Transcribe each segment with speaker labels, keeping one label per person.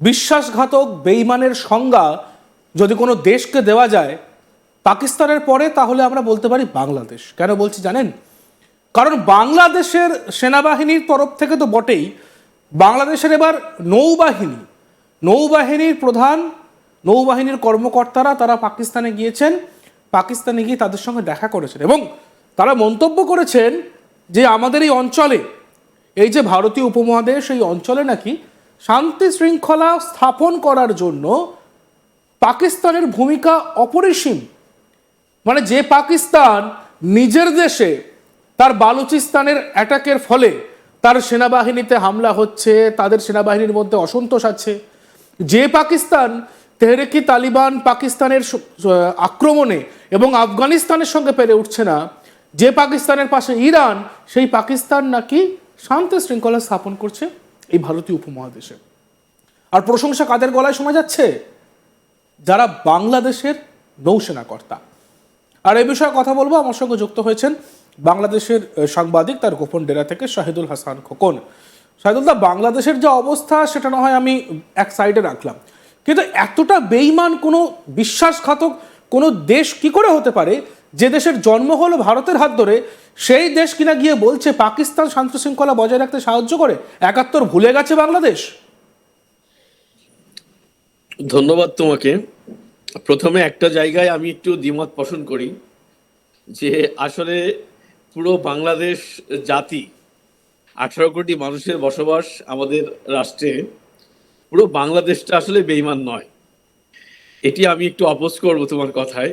Speaker 1: বিশ্বাসঘাতক বেইমানের সংজ্ঞা যদি কোনো দেশকে দেওয়া যায় পাকিস্তানের পরে, তাহলে আমরা বলতে পারি বাংলাদেশ। কেন বলছি জানেন? কারণ বাংলাদেশের সেনাবাহিনীর তরফ থেকে তো বটেই, বাংলাদেশের এবার নৌবাহিনী, নৌবাহিনীর প্রধান, নৌবাহিনীর কর্মকর্তারা তারা পাকিস্তানে গিয়েছেন, পাকিস্তানে গিয়ে তাদের সঙ্গে দেখা করেছেন এবং তারা মন্তব্য করেছেন যে আমাদের এই অঞ্চলে, এই যে ভারতীয় উপমহাদেশ, এই অঞ্চলে নাকি শান্তি শৃঙ্খলা স্থাপন করার জন্য পাকিস্তানের ভূমিকা অপরিসীম। মানে যে পাকিস্তান নিজের দেশে তার বালুচিস্তানের অ্যাটাকের ফলে তার সেনাবাহিনীতে হামলা হচ্ছে, তাদের সেনাবাহিনীর মধ্যে অসন্তোষ আছে। যে পাকিস্তান তেহরেকি তালিবান পাকিস্তানের আক্রমণে এবং আফগানিস্তানের সঙ্গে পেরে উঠছে না, যে পাকিস্তানের পাশে ইরান, সেই পাকিস্তান নাকি শান্তি শৃঙ্খলা স্থাপন করছে। এই ভারতীয় উপমহাদেশে। আর প্রশংসা কাদের গলায় শোনা যাচ্ছে? যারা বাংলাদেশের নৌসেনা কর্তা আর এ বিষয়ে কথা বলব, আমার সঙ্গে যুক্ত হয়েছেন বাংলাদেশের সাংবাদিক তার গোপন ডেরা থেকে শাহিদুল হাসান খোকন। শাহিদুলদা বাংলাদেশের যে অবস্থা, সেটা না হয় আমি এক সাইডে রাখলাম। কিন্তু এতটা বেইমান কোনো বিশ্বাসঘাতক কোনো দেশ কি করে হতে পারে? যে দেশের জন্ম হলো ভারতের হাত ধরে সেই দেশ কিনা গিয়ে বলছে, পাকিস্তান শান্তি শৃঙ্খলা বজায় রাখতে সাহায্য করে। একাত্তর ভুলে গেছে বাংলাদেশ?
Speaker 2: ধন্যবাদ তোমাকে। প্রথমে একটা জায়গায় আমি একটু দ্বিমত পোষণ করি, যে আসলে পুরো বাংলাদেশ জাতি, আঠারো কোটি মানুষের বসবাস আমাদের রাষ্ট্রে, পুরো বাংলাদেশটা আসলে বেইমান নয়। এটি আমি একটু অপোজ করব তোমার কথায়।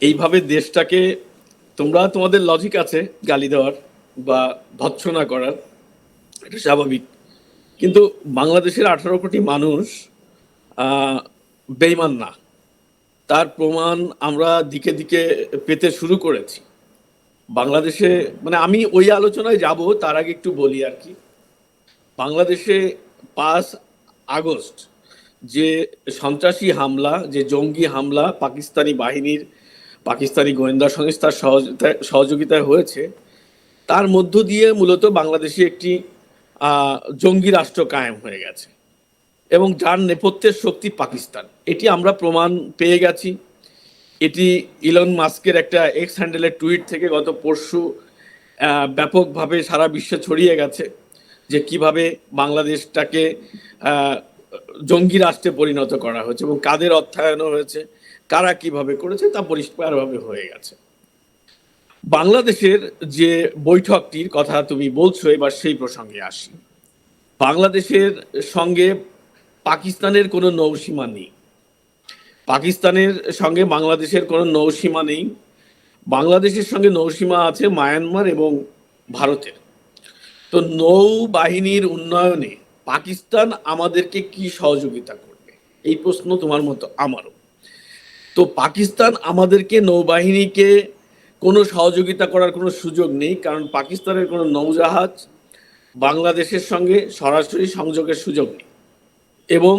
Speaker 2: এইভাবে দেশটাকে তোমরা তোমাদের লজিক আছে গালি দেওয়ার বা ভৎসনা করার, এটা স্বাভাবিক। কিন্তু বাংলাদেশের আঠারো কোটি মানুষ বেইমান না। তার প্রমাণ আমরা দিকে দিকে পেতে শুরু করেছি। বাংলাদেশে মানে আমি ওই আলোচনায় যাব, তার আগে একটু বলি আর কি। বাংলাদেশে পাঁচ আগস্ট যে সন্ত্রাসী হামলা, যে জঙ্গি হামলা, পাকিস্তানি বাহিনীর পাকিস্তানি গোয়েন্দা সংস্থার সহযোগিতায় সহযোগিতায় হয়েছে। তার মধ্য দিয়ে মূলত বাংলাদেশে একটি জঙ্গি রাষ্ট্র কায়েম হয়ে গেছে এবং যার নেপথ্যের শক্তি পাকিস্তান। এটি আমরা প্রমাণ পেয়ে গেছি। এটি ইলন মাস্কের একটা এক্স হ্যান্ডেলের টুইট থেকে গত পরশু ব্যাপকভাবে সারা বিশ্বে ছড়িয়ে গেছে যে কীভাবে বাংলাদেশটাকে জঙ্গি রাষ্ট্রে পরিণত করা হয়েছে এবং কাদের অর্থায়নও হয়েছে। কারা কীভাবে করেছে তা পরিষ্কারভাবে হয়ে গেছে। বাংলাদেশের যে বৈঠকটির কথা তুমি বলছো, এবার সেই প্রসঙ্গে আসি। বাংলাদেশের সঙ্গে পাকিস্তানের কোনো নৌসীমা নেই। পাকিস্তানের সঙ্গে বাংলাদেশের কোনো নৌসীমা নেই। বাংলাদেশের সঙ্গে নৌসীমা আছে মায়ানমার এবং ভারতের। তো নৌবাহিনীর উন্নয়নে পাকিস্তান আমাদেরকে কি সহযোগিতা করবে? এই প্রশ্ন তোমার মতো আমারও। তো পাকিস্তান আমাদেরকে নৌবাহিনীকে কোনো সহযোগিতা করার কোনো সুযোগ নেই, কারণ পাকিস্তানের কোনো নৌজাহাজ বাংলাদেশের সঙ্গে সরাসরি সংযোগের সুযোগ নেই। এবং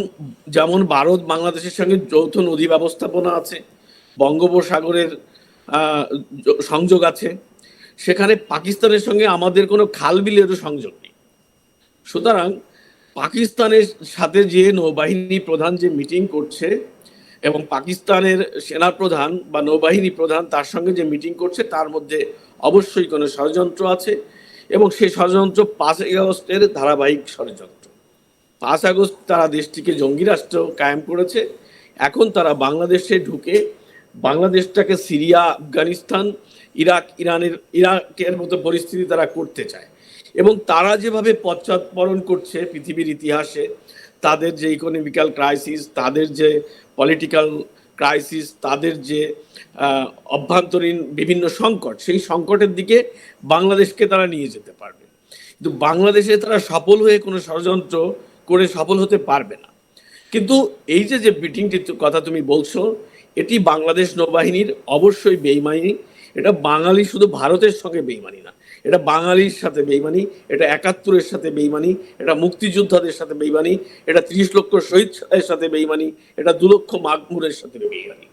Speaker 2: যেমন ভারত বাংলাদেশের সঙ্গে যৌথ নদী ব্যবস্থাপনা আছে, বঙ্গোপসাগরের সংযোগ আছে, সেখানে পাকিস্তানের সঙ্গে আমাদের কোনো খাল বিলেরও সংযোগ নেই। সুতরাং পাকিস্তানের সাথে যে নৌবাহিনী প্রধান যে মিটিং করছে এবং পাকিস্তানের সেনা প্রধান বা নৌবাহিনী প্রধান তার সঙ্গে যে মিটিং করছে, তার মধ্যে অবশ্যই কোনো ষড়যন্ত্র আছে এবং সেই ষড়যন্ত্র পাঁচই আগস্টের ধারাবাহিক ষড়যন্ত্র। পাঁচ আগস্ট তারা দেশটিকে জঙ্গি রাষ্ট্র কায়েম করেছে। এখন তারা বাংলাদেশে ঢুকে বাংলাদেশটাকে সিরিয়া, আফগানিস্তান, ইরাক, ইরানের, ইরাকের মতো পরিস্থিতি তারা করতে চায়। এবং তারা যেভাবে পশ্চাৎপরণ করছে পৃথিবীর ইতিহাসে তাদের যে ইকোনমিক্যাল ক্রাইসিস তাদের যে পলিটিক্যাল ক্রাইসিস তাদের যে অভ্যন্তরীণ বিভিন্ন সংকট, সেই সংকটের দিকে বাংলাদেশকে তারা নিয়ে যেতে পারবে। কিন্তু বাংলাদেশে তারা সফল হয়ে কোনো ষড়যন্ত্র করে সফল হতে পারবে না। কিন্তু এই যে যে মিটিংটির কথা তুমি বলছো, এটি বাংলাদেশ নৌবাহিনীর অবশ্যই বেইমানি। এটা বাঙালি শুধু ভারতের সঙ্গে বেইমানি না এটা বাঙালির সাথে বেইমানি, এটা একাত্তরের সাথে বেইমানি, এটা মুক্তিযোদ্ধাদের সাথে বেইমানি, এটা ত্রিশ লক্ষ শহীদ সাথে বেইমানি, এটা দু লক্ষ মাগমুরের সাথে বেইমানি।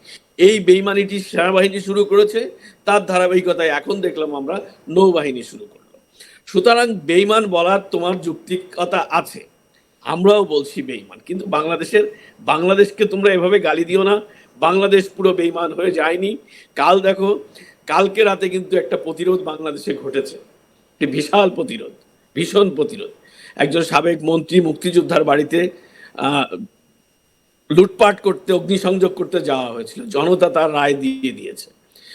Speaker 2: এই বেইমানিটি সেনাবাহিনী শুরু করেছে, তার ধারাবাহিকতায় এখন দেখলাম আমরা নৌবাহিনী শুরু করল। সুতরাং বেইমান বলার তোমার যুক্তিকতা আছে, আমরাও বলছি বেইমান, কিন্তু বাংলাদেশের, বাংলাদেশকে তোমরা এভাবে গালি দিও না, বাংলাদেশ পুরো বেইমান হয়ে যায়নি। কাল দেখো কালকে রাতে কিন্তু একটা প্রতিরোধ বাংলাদেশে ঘটেছে। একটি বিশাল প্রতিরোধ ভীষণ প্রতিরোধ। একজন সাবেক মন্ত্রী মুক্তিযোদ্ধার বাড়িতে আহ, লুটপাট করতে অগ্নিসংযোগ করতে যাওয়া হয়েছিল। জনতা তার রায় দিয়ে দিয়েছে।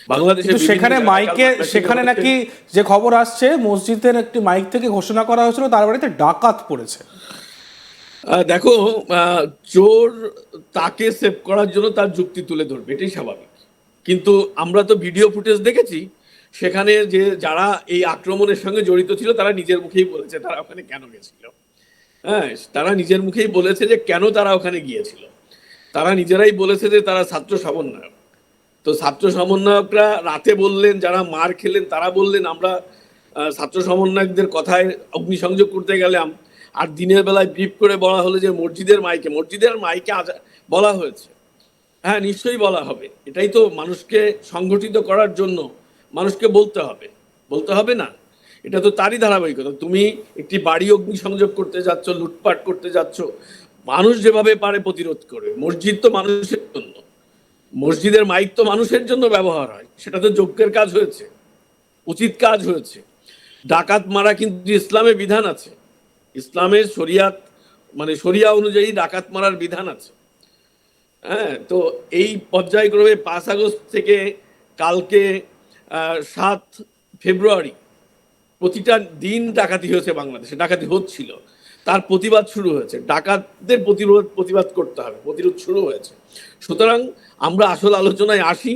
Speaker 2: বাংলাদেশে
Speaker 1: সেখানে মাইকে সেখানে নাকি যে খবর আসছে মসজিদের একটি মাইক থেকে ঘোষণা করা হয়েছিল তার বাড়িতে ডাকাত পড়েছে।
Speaker 2: দেখো আহ, চোর তাকে সেভ করার জন্য তার যুক্তি তুলে ধরবে এটাই স্বাভাবিক। কিন্তু আমরা তো ভিডিও ফুটেজ দেখেছি, সেখানে যে যারা এই আক্রমণের সঙ্গে জড়িত ছিল, তারা নিজের মুখেই বলেছে তারা ওখানে কেন গেছিল। হ্যাঁ তারা নিজের মুখেই বলেছে যে কেন তারা ওখানে গিয়েছিল। তারা নিজেরাই বলেছে যে তারা ছাত্র সমন্বয়ক। তো ছাত্র সমন্বয়করা রাতে বললেন, যারা মার খেলেন, তারা বললেন, আমরা ছাত্র সমন্বয়কদের কথায় অগ্নিসংযোগ করতে গেলাম। আর দিনের বেলায় ব্রিফ করে বলা হলো যে মসজিদের মাইকে মসজিদের মাইকে বলা হয়েছে। হ্যাঁ নিশ্চয়ই বলা হবে। এটাই তো মানুষকে সংগঠিত করার জন্য মানুষকে বলতে হবে। বলতে হবে না। এটা তো তারই ধারাবাহিকতা। তুমি একটি বাড়ি অগ্নিসংযোগ করতে যাচ্ছ, লুটপাট করতে যাচ্ছ, মানুষ যেভাবে পারে প্রতিরোধ করবে মসজিদ তো মানুষের জন্য। মসজিদের মাইক তো মানুষের জন্য ব্যবহার হয়। সেটা তো যজ্ঞের কাজ হয়েছে। উচিত কাজ হয়েছে। ডাকাত মারা কিন্তু ইসলামে বিধান আছে। ইসলামের শরিয়াত মানে শরিয়া অনুযায়ী ডাকাত মারার বিধান আছে। হ্যাঁ তো এই পর্যায়ক্রমে পাঁচ আগস্ট থেকে কালকে সাত ফেব্রুয়ারি প্রতিটা দিন ডাকাতি হয়েছে বাংলাদেশে, ডাকাতি হচ্ছিল। তার প্রতিবাদ শুরু হয়েছে। ডাকাতদের প্রতিরোধ, প্রতিবাদ করতে হবে, প্রতিরোধ শুরু হয়েছে। সুতরাং আমরা আসল আলোচনায় আসি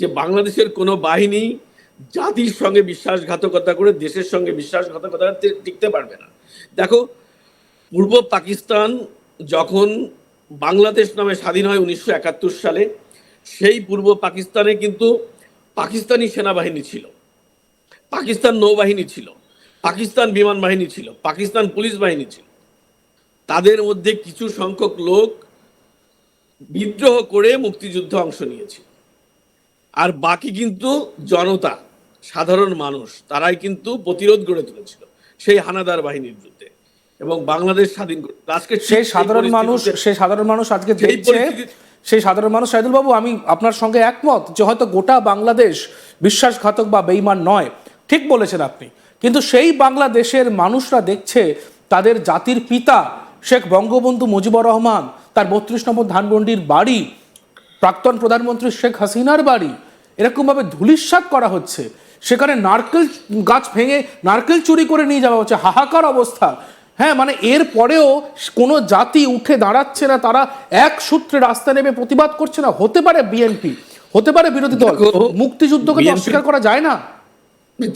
Speaker 2: যে বাংলাদেশের কোনো বাহিনী জাতির সঙ্গে বিশ্বাসঘাতকতা করে দেশের সঙ্গে বিশ্বাসঘাতকতা টিকতে পারবে না। দেখো, পূর্ব পাকিস্তান যখন বাংলাদেশ নামে স্বাধীন হয় উনিশশো একাত্তর সালে। সেই পূর্ব পাকিস্তানে কিন্তু পাকিস্তানি সেনাবাহিনী ছিল। পাকিস্তান নৌবাহিনী ছিল। পাকিস্তান বিমান বাহিনী ছিল। পাকিস্তান পুলিশ বাহিনী ছিল। তাদের মধ্যে কিছু সংখ্যক লোক বিদ্রোহ করে মুক্তিযুদ্ধে অংশ নিয়েছে। আর বাকি কিন্তু জনতা, সাধারণ মানুষ, তারাই কিন্তু প্রতিরোধ গড়ে তুলেছিল সেই হানাদার বাহিনীর বিরুদ্ধে এবং বাংলাদেশ স্বাধীন আজকে
Speaker 1: সেই সাধারণ মানুষ সেই সাধারণ মানুষ আজকে দেখছে সেই সাধারণ মানুষ সাইদুল বাবু আমি আপনার সঙ্গে একমত যে হয়তো গোটা বাংলাদেশ বিশ্বাসঘাতক বা বেইমান নয়। ঠিক বলেছেন আপনি। কিন্তু সেই বাংলাদেশের মানুষরা দেখছে তাদের জাতির পিতা শেখ বঙ্গবন্ধু মুজিবুর রহমান তার বত্রিশ নম্বর ধানমন্ডির বাড়ি প্রাক্তন প্রধানমন্ত্রী শেখ হাসিনার বাড়ি এরকমভাবে ধুলিস্বাত করা হচ্ছে। সেখানে নারকেল গাছ ভেঙে নারকেল চুরি করে নিয়ে যাওয়া হচ্ছে। হাহাকার অবস্থা। হ্যাঁ মানে এর পরেও কোনো জাতি উঠে দাঁড়াচ্ছে না তারা এক সূত্রে রাস্তা নেমে প্রতিবাদ করছে না। হতে পারে বিএনপি হতে পারে বিরোধী দল মুক্তিযুদ্ধকে অস্বীকার করা যায় না।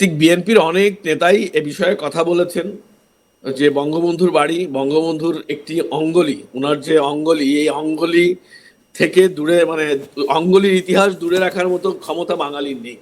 Speaker 2: ঠিক বিএনপির অনেক নেতাই এ বিষয়ে কথা বলেছেন যে বঙ্গবন্ধুর বাড়ি বঙ্গবন্ধুর একটি অঙ্গলি ওনার যে অঙ্গলি এই অঙ্গলি থেকে দূরে মানে অঙ্গলির ইতিহাস দূরে রাখার মতো ক্ষমতা বাঙালির নেই।